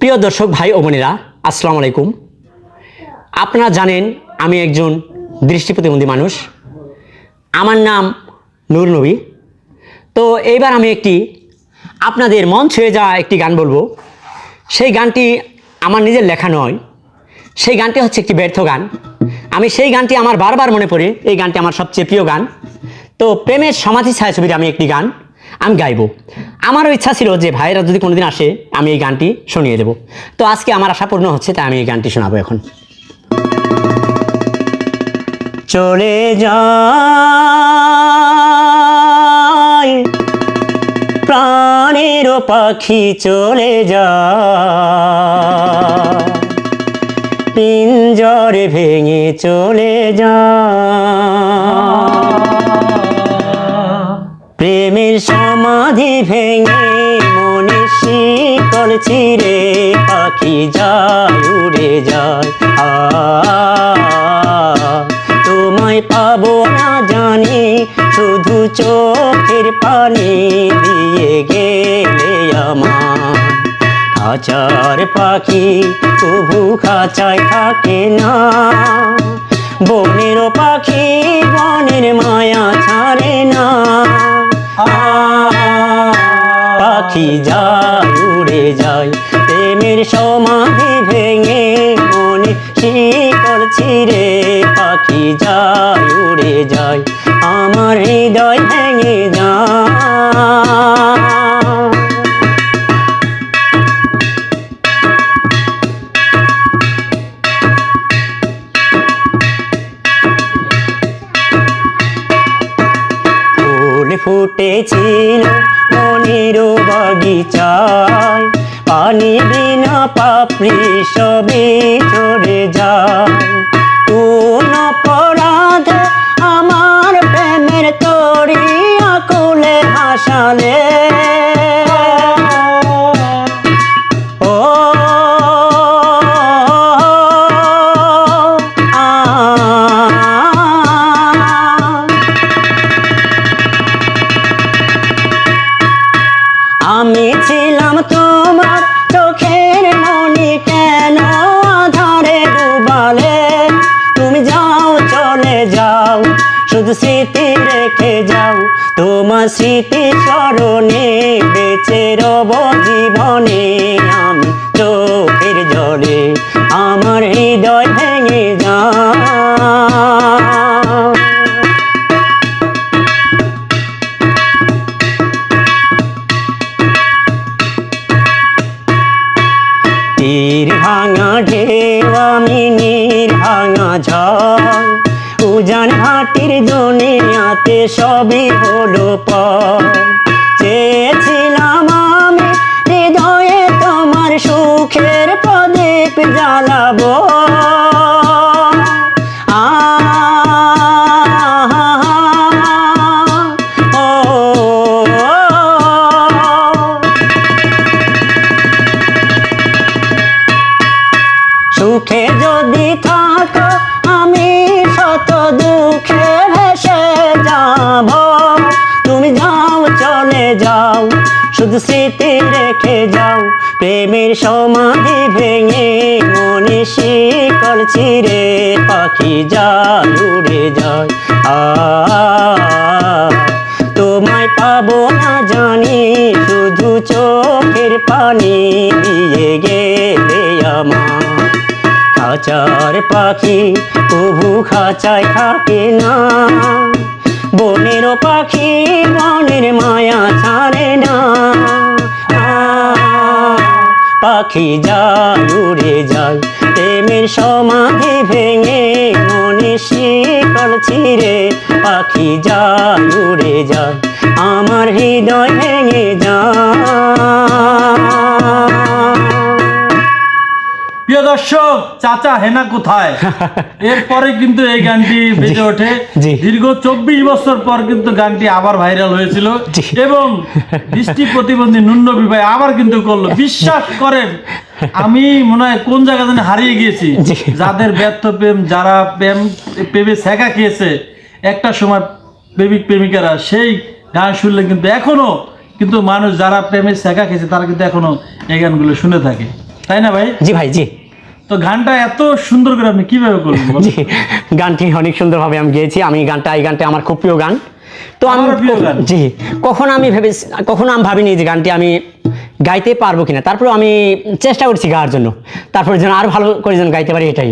প্রিয় দর্শক ভাই ও বোনেরা, আসসালামু আলাইকুম। আপনারা জানেন আমি একজন দৃষ্টি প্রতিবন্ধী মানুষ। আমার নাম নূর নবী। তো এইবার আমি একটি আপনাদের মন ছুঁয়ে যাওয়া একটি গান বলব। সেই গানটি আমার নিজের লেখা নয়, সেই গানটি হচ্ছে একটি ব্যর্থ গান। আমি সেই গানটি আমার বারবার মনে পড়ে, এই গানটি আমার সবচেয়ে প্রিয় গান। তো প্রেমের সমাধি ছায়াছবির আমি একটি গান। আমি গাইবো। আমারও ইচ্ছা ছিল যে ভাইরা যদি কোনোদিন আসে, আমি এই গানটি শুনিয়ে দেব। তো আজকে আমার আশা পূর্ণ হচ্ছে, তাই আমি এই গানটি শোনাবো এখন। চলে যায়, প্রাণের পাখি চলে যায়, পিঞ্জরে ভেঙে চলে যায়। প্রেমের সমাধি ভেঙে মনে শীতল চিরে পাখি যায়, উড়ে যায়। তোমায় পাবো না জানি, শুধু চোখের পানি দিয়ে গেলে আমার। পাখি কবু খাঁচায় থাকে না। পাখি যায় উড়ে যায়। প্রেমের সমাধি ভেঙে মনে শিকড় ছিঁড়ে পাখি যায় উড়ে যায়। আমার হৃদয় ভেঙে যায়। ফুটেছিল মনের বাগিচায়। পানি বিনা পাপড়ি সবে চড়ে যায়। কোন অপরাধ আমার প্রেমের তরি আকুলে হাসালে তোমার স্মৃতি স্মরণে বেঁচে রব জীবনে। আমি চোখের জলে আমার হৃদয় ভেঙে যাও। তীর ভাঙা ঢেউ আমি নীর ভাঙা ঝড়। উজান হাটির দুনিয়াতে সবই হলো পর চেয়েছিলাম আমি হৃদয়ে তোমার সুখের প্রদীপ জ্বালাবো। যাও, শুধু স্মৃতি রেখে যাও, প্রেমের সমাধি ভেঙে মনে শিকড় ছিঁড়ে পাখি যায় উড়ে যায়। আ, তোমায় পাবো না জানি, শুধু চোখের পানি দিয়ে গেলে আমার। পাখি কবু খাঁচায় থাকে না। বনের পাখি মনের মায়া ছাড়ে না। পাখি যায়, উড়ে যায়, প্রেমের সমাধি ভেঙে মনে শিকল ছিঁড়ে। পাখি যায়, উড়ে যায়, আমার হৃদয় ভেঙে যায়। দর্শক চাচা হেনা কোথায়? এরপরে কিন্তু এই গানটি বেজে ওঠে। দীর্ঘ চব্বিশ বছর পর কিন্তু গানটি আবার ভাইরাল হয়েছিল। এবং দৃষ্টি প্রতিবন্ধী নুন্নবী ভাই আবার কিন্তু করল। বিশ্বাস করেন আমি মনে হয় কোন জায়গা যেন হারিয়ে গিয়েছি। যাদের ব্যর্থ প্রেম যারা প্রেম প্রেমে শেখা খেয়েছে একটা সময় প্রেমিক প্রেমিকারা সেই গান শুনলে কিন্তু এখনও কিন্তু মানুষ যারা প্রেমের শেখা খেয়েছে তারা কিন্তু এখনও এই গানগুলো শুনে থাকে। তাই না ভাই? জি ভাই জি। তো গানটা এত সুন্দর করে আপনি কীভাবে করলেন জি গানটি অনেক সুন্দরভাবে আমি গেয়েছি। আমি গানটা এই গানটা আমার খুব প্রিয় গান। তো আমি জি কখনো আমি ভেবে কখনো আমি ভাবিনি যে গানটি আমি গাইতে পারব কিনা। তারপরে আমি চেষ্টা করছি গাওয়ার জন্য। তারপরে যেন আরও ভালো করে যেন গাইতে পারি এটাই।